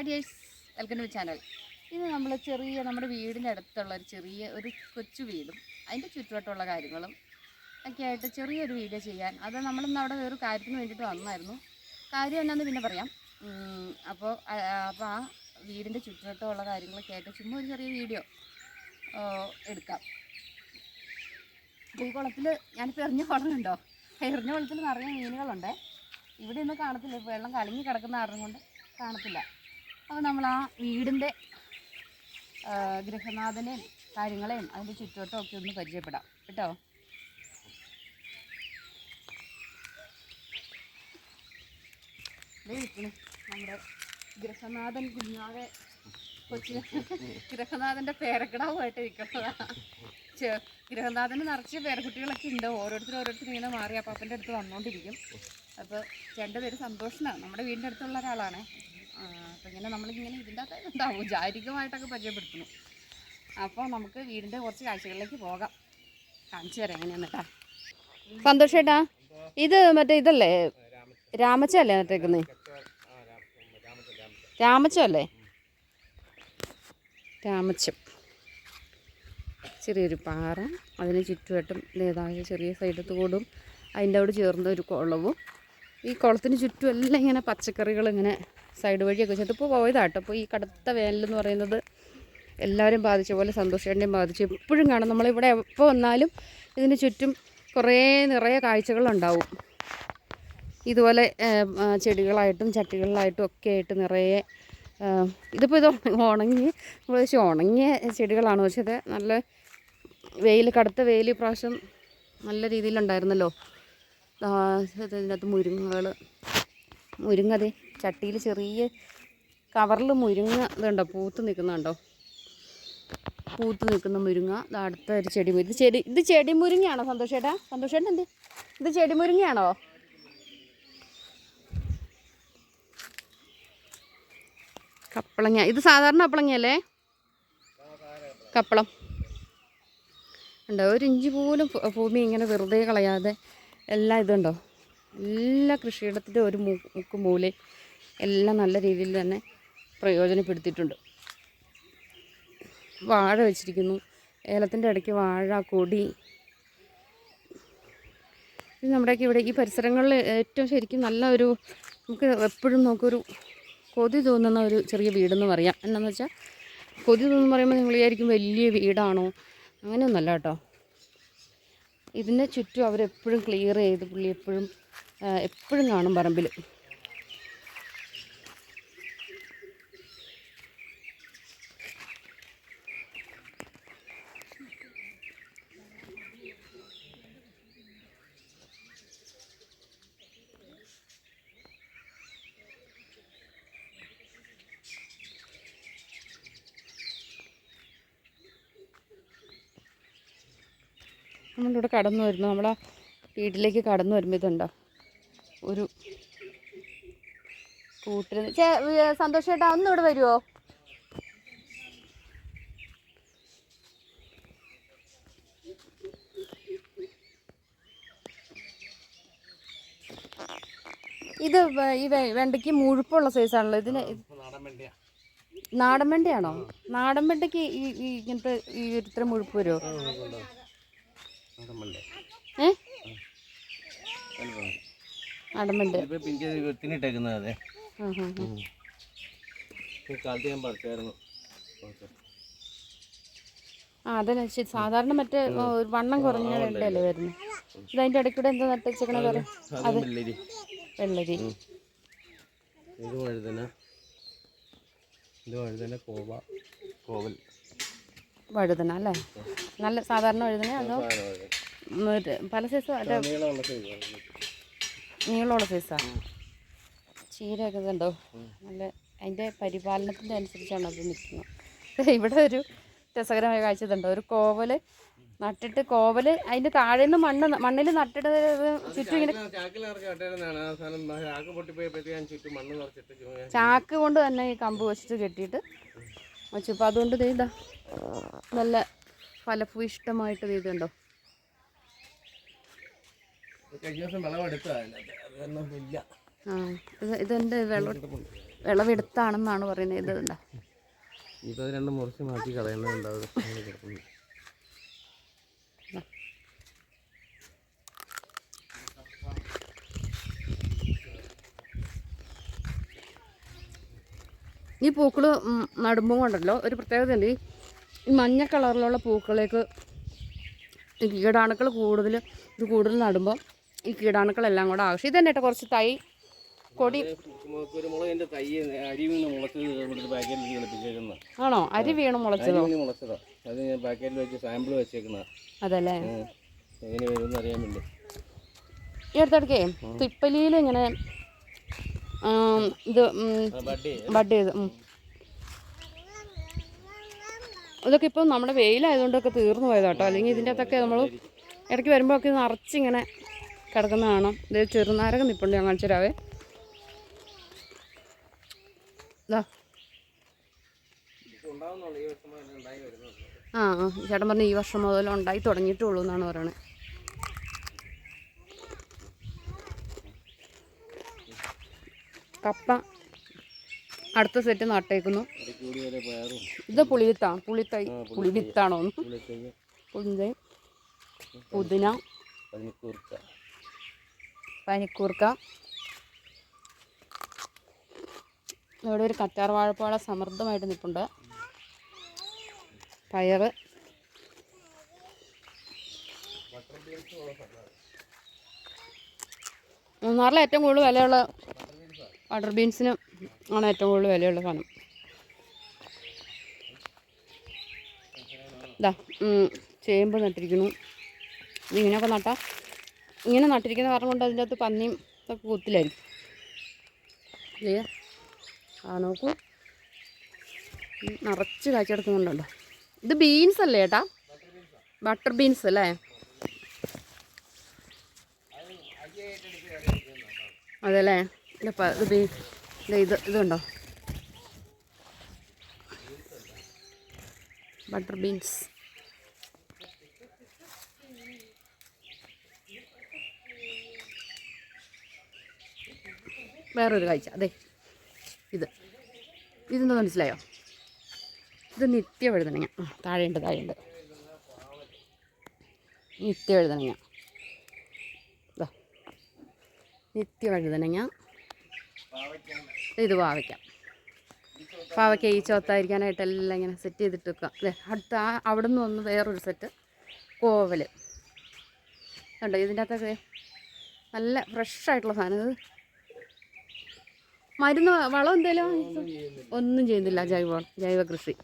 ഐഡിയേഴ്സ് welcome to channel ഇന്ന് നമ്മൾ ചെറിയ നമ്മുടെ വീടിന്റെ അടുത്തുള്ള ഒരു ചെറിയ ഒരു കൊച്ചു വീടും അതിന്റെ ചുറ്റുവട്ടമുള്ള കാര്യങ്ങളും ഒക്കെ ആയിട്ട് ചെറിയൊരു വീഡിയോ ചെയ്യാൻ. അത് നമ്മളിന്ന് അവിടെ ഒരു കാര്യത്തിന് വേണ്ടിയിട്ട് വന്നായിരുന്നു. കാര്യം എന്നാന്ന് പിന്നെ പറയാം. അപ്പോൾ അപ്പോൾ ആ വീടിന്റെ ചുറ്റുവട്ടമുള്ള കാര്യങ്ങളൊക്കെ ആയിട്ട് ചുമ്മാ ഒരു ചെറിയ വീഡിയോ എടുക്കാം. ഈ കുളത്തിൽ ഞാനിപ്പോൾ എറിഞ്ഞ കുളമുണ്ടോ എറിഞ്ഞ കുളത്തിൽ നിറയെ മീനുകളുണ്ട്. ഇവിടെ ഒന്നും കാണത്തില്ല. വെള്ളം കലങ്ങി കിടക്കുന്ന കാരണം കൊണ്ട് കാണത്തില്ല. അപ്പോൾ നമ്മൾ ആ വീടിന്റെ ഗൃഹനാഥനെയും കാര്യങ്ങളെയും അതിന്റെ ചുറ്റുവട്ടവും ഒക്കെ ഒന്ന് പരിചയപ്പെടാം. കേട്ടോ? നമ്മുടെ ഗൃഹനാഥൻ കുഞ്ഞാവെ. കൊച്ചു ഗൃഹനാഥന്റെ പേരക്കിടാവുമായിട്ട് ഇരിക്കുന്നതാ ചെ- ഗൃഹനാഥന് നിറച്ച് പേരക്കുട്ടികളൊക്കെ ഉണ്ട്. ഓരോരുത്തരും ഓരോരുത്തരും ഇങ്ങനെ മാറി അപ്പാപ്പന്റെ അടുത്ത് വന്നുകൊണ്ടിരിക്കും അപ്പോൾ രണ്ടുപേരും പേര് സന്തോഷനാണ് നമ്മുടെ വീടിന്റെ അടുത്തുള്ള ഒരാളാണ്. അപ്പോൾ ഇങ്ങനെ നമ്മളിങ്ങനെ ഇതിന്റെ അകത്ത് ഉണ്ടാവും ജാരികമായിട്ടൊക്കെ പരിചയപ്പെടുത്തുന്നു. അപ്പോൾ നമുക്ക് വീടിന്റെ കുറച്ച് കാഴ്ചകളിലേക്ക് പോകാം. കാണിച്ചു തരാം എങ്ങനെയാണ് സന്തോഷേട്ടാ ഇത് മറ്റേ ഇതല്ലേ? രാമച്ച അല്ലേ നട്ടേക്കുന്നത് രാമച്ചം അല്ലേ? രാമച്ചം ചെറിയൊരു പാറ അതിന് ചുറ്റുവട്ടം ഏതായ ചെറിയ സൈഡ് തോടും അതിന്റെ അവിടെ ചേർന്ന ഒരു കുളവും. ഈ കുളത്തിന് ചുറ്റും എല്ലാം ഇങ്ങനെ പച്ചക്കറികൾ ഇങ്ങനെ സൈഡ് വഴിയൊക്കെ വെച്ചിട്ട് ഇപ്പോൾ പോയതാട്ടോ. അപ്പോൾ ഈ കടുത്ത വേനലെന്ന് പറയുന്നത് എല്ലാവരും ബാധിച്ച പോലെ സന്തോഷേട്ടനെയും ബാധിച്ചു. എപ്പോഴും കാണും. നമ്മളിവിടെ എപ്പോൾ വന്നാലും ഇതിന് ചുറ്റും കുറേ നിറയെ കാഴ്ചകളുണ്ടാവും. ഇതുപോലെ ചെടികളായിട്ടും ചട്ടികളിലായിട്ടും ഒക്കെ ആയിട്ട് നിറയെ ഇതിപ്പോൾ ഇത് ഉണങ്ങി നമ്മൾ വെച്ച് ഉണങ്ങിയ ചെടികളാണ്. പക്ഷേ നല്ല വെയിൽ കടുത്ത വെയിൽ ഇപ്രാവശ്യം നല്ല രീതിയിലുണ്ടായിരുന്നല്ലോ. ഇതിനകത്ത് മുരിങ്ങകൾ മുരിങ്ങ അതെ ചട്ടിയിൽ ചെറിയ കവറിൽ മുരിങ്ങ ഇതുണ്ടോ? പൂത്ത് നിൽക്കുന്നുണ്ടോ? പൂത്ത് നിൽക്കുന്ന മുരിങ്ങ. ഇത് അടുത്ത ഒരു ചെടി ഇത് ചെടി ഇത് ചെടി മുരിങ്ങയാണോ സന്തോഷേട്ടാ? സന്തോഷേട്ടൻ എന്ത്? ഇത് ചെടി മുരിങ്ങയാണോ? കപ്പളങ്ങ. ഇത് സാധാരണ കപ്പളങ്ങയല്ലേ കപ്പളം. ഉണ്ടോ? ഒരു ഇഞ്ചി പോലും ഭൂമി ഇങ്ങനെ വെറുതെ കളയാതെ എല്ലാം ഇതുണ്ടോ? എല്ലാ കൃഷിയിടത്തിന്റെ ഒരു മുക്ക് മൂല എല്ലാം നല്ല രീതിയിൽ തന്നെ പ്രയോജനപ്പെടുത്തിയിട്ടുണ്ട്. വാഴ വെച്ചിരിക്കുന്നു. ഏലത്തിന്റെ ഇടയ്ക്ക് വാഴ കൊടി. നമ്മുടെയൊക്കെ ഇവിടെ ഈ പരിസരങ്ങളിൽ ഏറ്റവും ശരിക്കും നല്ല ഒരു നമുക്ക് എപ്പോഴും നമുക്കൊരു കൊതി തോന്നുന്ന ഒരു ചെറിയ വീടെന്ന് പറയാം. എന്നാന്ന് വെച്ചാൽ കൊതി തോന്നുന്നു പറയുമ്പോൾ നിങ്ങൾ വിചാരിക്കും വലിയ വീടാണോ? അങ്ങനെയൊന്നല്ല കേട്ടോ. ഇതിന്റെ ചുറ്റും അവരെപ്പോഴും ക്ലിയർ ചെയ്ത് പുള്ളി എപ്പോഴും എപ്പോഴും കാണും പറമ്പിൽ നമ്മളിവിടെ കടന്നു വരുന്നു. നമ്മളെ വീട്ടിലേക്ക് കടന്നു വരുമ്പോൾ ഇതുണ്ടോ? ഒരു കൂട്ടിന് ചേ സന്തോഷേട്ടാ ഒന്ന് ഇവിടെ വരുമോ ഇത് ഈ വെണ്ടയ്ക്ക് മുഴുപ്പുള്ള സൈസാണല്ലോ ഇതിന് നാടൻ വെണ്ടയാണോ? നാടൻ വെണ്ടയ്ക്ക് ഈ ഇങ്ങനത്തെ ഈ ഒരു ഇത്ര മുഴുപ്പ് വരുമോ ഏ? വിത്തിനിട്ടേക്കുന്നത് ആ അതല്ല ശരി. സാധാരണ മറ്റേ ഒരു വണ്ണം കുറഞ്ഞ വെണ്ടയല്ലേ വരുന്നത് ഇത് അതിന്റെ ഇടയ്ക്കൂടെ എന്താ നട്ടുവെച്ചേക്കണ അത്. വെള്ളരി. വെള്ളരി. ഇത് വഴുതന. ഇത് വഴുതന കോവ. കോവൽ. വഴുതന അല്ലേ? നല്ല സാധാരണ വഴുതന അതോ? പല സൈസ് നീളമുള്ള സൈസാണ്. ചീരയൊക്കെ ഇതുണ്ടോ നല്ല അതിന്റെ പരിപാലനത്തിന്റെ അനുസരിച്ചാണ് അത് നിൽക്കുന്നത്. ഇവിടെ ഒരു രസകരമായ കാഴ്ച ഇതുണ്ടോ. ഒരു കോവൽ നട്ടിട്ട് കോവൽ അതിന്റെ താഴെ നിന്ന് മണ്ണ് മണ്ണിൽ നട്ടിട്ട് ചുറ്റും ഇങ്ങനെ ചാക്ക് കൊണ്ട് തന്നെ ഈ കമ്പ് വെച്ചിട്ട് കെട്ടിയിട്ട് വെച്ചു. അപ്പോൾ അതുകൊണ്ട് ചെയ്താ നല്ല ഫലഭൂയിഷ്ടമായിട്ട് ചെയ്തുണ്ടോ കഴിഞ്ഞ ദിവസം വിളവെടുത്തതാണ് കാരണം ഇല്ല ആ ഇത് വിളവെടുത്താണെന്നാണ് പറയുന്നത്. ഇത് കണ്ടോ? ഇപ്പൊ അത് രണ്ട് മുറിച്ച് മാറ്റി കളയുന്നുണ്ടാവും ഈ പൂക്കൾ നടുമ്പോൾ കൊണ്ടല്ലോ. ഒരു പ്രത്യേകതയുണ്ട്. ഈ ഈ മഞ്ഞ കളറിലുള്ള പൂക്കളേക്ക് ഈ കീടാണുക്കൾ കൂടുതൽ ഇത് കൂടുതൽ നടുമ്പോൾ ഈ കീടാണുക്കളെല്ലാം കൂടെ ആവശ്യം. ഇത് തന്നെ കേട്ടോ കുറച്ച് തൈ കൊടി. ആണോ? അരി വീണ് മുളച്ചതോ? വീണ് മുളച്ചതാ. അത് ഞാൻ പാക്കറ്റിൽ വെച്ച് സാമ്പിൾ വെച്ചേക്കുന്ന. അതല്ലേ? എങ്ങനെ വരുമെന്ന് അറിയാൻ വേണ്ടി. ഈ അടുത്തിടയ്ക്കേ തിപ്പലിയിൽ ഇങ്ങനെ ഇത് ബഡ് ചെയ്ത്. ഇതൊക്കെ ഇപ്പം നമ്മുടെ വെയിലായതുകൊണ്ടൊക്കെ തീർന്നു പോയതാട്ടോ. അല്ലെങ്കിൽ ഇതിന്റെ അകത്തൊക്കെ നമ്മൾ ഇടയ്ക്ക് വരുമ്പോഴൊക്കെ നിറച്ചിങ്ങനെ കിടക്കുന്ന കാണാം. ഇത് ചെറുനാരകം നിപ്പുണ്ട് ഞാൻ കാണിച്ചു തരാവേ. ഇതാ ആ ആ ചേട്ടൻ പറഞ്ഞു ഈ വർഷം മുതൽ ഉണ്ടായി തുടങ്ങിയിട്ടുള്ളൂ എന്നാണ് പറയണത് കപ്പ അടുത്ത സെറ്റ് നട്ടേക്കുന്നു. ഇത് പുളിവിത്താ പുളിത്തൈ. പുളിവിത്താണോ? പുളിഞ്ചൈ പുതിന. പനിക്കൂർക്ക. ഇവിടെ ഒരു കറ്റാർ വാഴപ്പാള സമൃദ്ധമായിട്ട് നിൽപ്പുണ്ട്. പയറ്. മൂന്നാറിലെ ഏറ്റവും കൂടുതൽ വിലയുള്ള വാട്ടർ ബീൻസിന് ആണ് ഏറ്റവും കൂടുതൽ വിലയുള്ള സാധനം. ഇതാ ചേമ്പ് നട്ടിരിക്കുന്നു. ഇങ്ങനെയൊക്കെ നട്ടാൽ ഇങ്ങനെ നട്ടിരിക്കുന്ന കാരണം കൊണ്ട് അതിന്റെ അകത്ത് പന്നിയും ഒക്കെ കുത്തിലായിരിക്കും. അല്ലേ ആ നോക്കൂ. നിറച്ച് കാച്ചെടുക്കുന്നുണ്ടല്ലോ ഇത് ബീൻസ് അല്ലേ ഏട്ടാ? ബട്ടർ ബീൻസ് അല്ലേ? അതല്ലേ? ഇത് ഇത് ബീ ഇത് ഇതുണ്ടോ ബട്ടർ ബീൻസ് വേറൊരു കാഴ്ച. അതെ ഇത്. ഇതെന്താ മനസ്സിലായോ? ഇത് നിത്യ വഴുതനങ്ങ താഴെയുണ്ട് താഴെയുണ്ട്. നിത്യ വഴുതനങ്ങ ഇതാ നിത്യ വഴുതനങ്ങ ഇത് പാവയ്ക്ക പാവയ്ക്ക ഈ ചോത്തായിരിക്കാനായിട്ട് എല്ലാം ഇങ്ങനെ സെറ്റ് ചെയ്തിട്ട് വെക്കാം അതെ അടുത്ത ആ അവിടെ നിന്ന് ഒന്ന് വേറൊരു സെറ്റ് കോവൽ കണ്ടോ? ഇതിന്റെ അകത്തൊക്കെ നല്ല ഫ്രഷ് ആയിട്ടുള്ള സാധനം. ഇത് മരുന്ന് വളം എന്തേലും ഒന്നും ചെയ്യുന്നില്ല ജൈവ ജൈവ കൃഷി.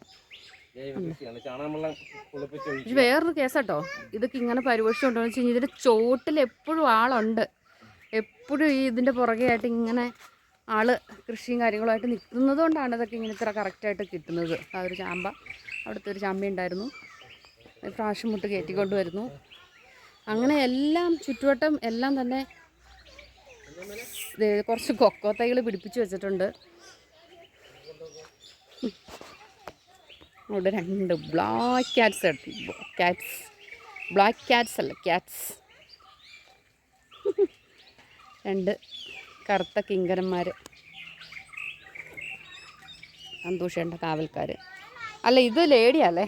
വേറൊരു കേസാട്ടോ. ഇതൊക്കെ ഇങ്ങനെ പരിപോഷിച്ചുണ്ടോ വെച്ച് കഴിഞ്ഞാൽ ഇതിന്റെ ചോട്ടിൽ എപ്പോഴും ആളുണ്ട്. എപ്പോഴും ഈ ഇതിന്റെ പുറകെ ആയിട്ട് ഇങ്ങനെ ആൾ കൃഷിയും കാര്യങ്ങളുമായിട്ട് നിൽക്കുന്നത് കൊണ്ടാണ് ഇതൊക്കെ ഇങ്ങനെ ഇത്ര കറക്റ്റായിട്ട് കിട്ടുന്നത്. ആ ഒരു ചാമ്പ അവിടുത്തെ ഒരു ചാമ്പ ഉണ്ടായിരുന്നു. പ്രാവശ്യം മുട്ട് കയറ്റിക്കൊണ്ട് വരുന്നു. അങ്ങനെ എല്ലാം ചുറ്റുവട്ടം എല്ലാം തന്നെ കുറച്ച് കൊക്കോ തൈകൾ പിടിപ്പിച്ച് വെച്ചിട്ടുണ്ട്. അവിടെ രണ്ട് black cats cats black cats അല്ല ക്യാറ്റ്സ് രണ്ട് കറുത്ത കിങ്കരന്മാർ സന്തോഷേണ്ട കാവൽക്കാർ അല്ല ഇത് ലേഡിയല്ലേ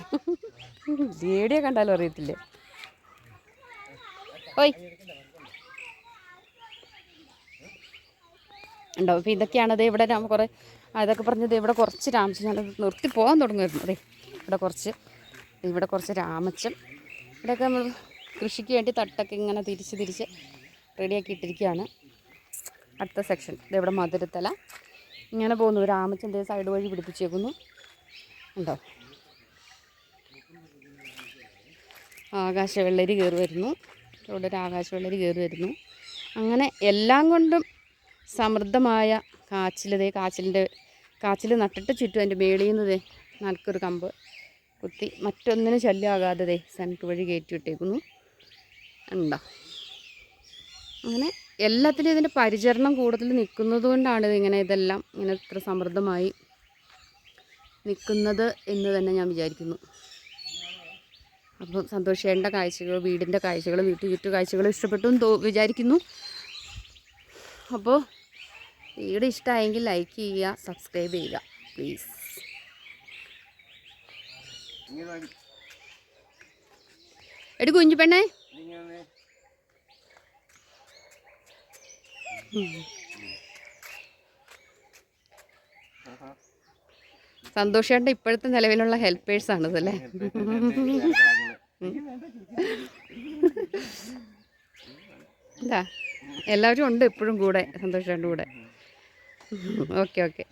ലേഡിയെ കണ്ടാലും അറിയത്തില്ലേ? ഓയ്. ഉണ്ടോ അപ്പോൾ ഇതൊക്കെയാണ് അത് ഇവിടെ രാമ കുറേ അതൊക്കെ പറഞ്ഞത് ഇവിടെ കുറച്ച് രാമച്ചം ഞാനത് നിർത്തി പോകാൻ തുടങ്ങുമായിരുന്നു അതെ ഇവിടെ കുറച്ച് ഇവിടെ കുറച്ച് രാമച്ചം ഇവിടെയൊക്കെ നമ്മൾ കൃഷിക്ക് വേണ്ടി തട്ടൊക്കെ ഇങ്ങനെ തിരിച്ച് തിരിച്ച് റെഡിയാക്കി ഇട്ടിരിക്കുകയാണ്. അടുത്ത സെക്ഷൻ ഇവിടെ മധുരത്തല. ഇങ്ങനെ പോകുന്നു. രാമച്ചന്റെ സൈഡ് വഴി പിടിപ്പിച്ചേക്കുന്നു. ഉണ്ടോ? ആകാശവെള്ളരി കയറി വരുന്നു. ഇവിടെ ഒരു ആകാശവെള്ളരി കയറി വരുന്നു. അങ്ങനെ എല്ലാം കൊണ്ടും സമൃദ്ധമായ കാച്ചിലത് കാച്ചിലിന്റെ കാച്ചിൽ നട്ടിട്ട് ചുറ്റും അതിന്റെ മേളിൽ നിന്നതേ ദേ നനക്കൊരു കമ്പ് കുത്തി മറ്റൊന്നിനും ശല്യമാകാതെ സെന്റ് വഴി കയറ്റി വിട്ടേക്കുന്നു. ഉണ്ടോ അങ്ങനെ എല്ലാത്തിനും ഇതിന്റെ പരിചരണം കൂടുതൽ നിൽക്കുന്നത് കൊണ്ടാണ് ഇതിങ്ങനെ ഇതെല്ലാം ഇങ്ങനെ ഇത്ര സമൃദ്ധമായി നിൽക്കുന്നത് എന്ന് തന്നെ ഞാൻ വിചാരിക്കുന്നു. അപ്പം സന്തോഷേണ്ട കാഴ്ചകൾ വീടിന്റെ കാഴ്ചകൾ വീട്ടു ചുറ്റു കാഴ്ചകൾ ഇഷ്ടപ്പെട്ടു എന്ന് വിചാരിക്കുന്നു. അപ്പോൾ വീഡിയോ ഇഷ്ടമായെങ്കിൽ ലൈക്ക് ചെയ്യുക സബ്സ്ക്രൈബ് ചെയ്യുക. പ്ലീസ് എടു കുഞ്ഞു പെണ്ണേ സന്തോഷേട്ട ഇപ്പോഴത്തെ നിലവിലുള്ള ഹെൽപ്പേഴ്സാണ് ഇതല്ലേ എന്താ എല്ലാവരും ഉണ്ട് ഇപ്പോഴും കൂടെ സന്തോഷേട്ടന്റെ കൂടെ. Okay okay.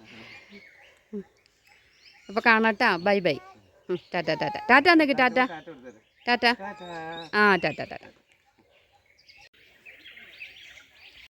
അപ്പോൾ കാണാട്ടാ. Bye bye. Tata tata. Tata എന്നൊക്കെ ടാറ്റ? ടാറ്റ. ആ ടാറ്റ ടാറ്റ.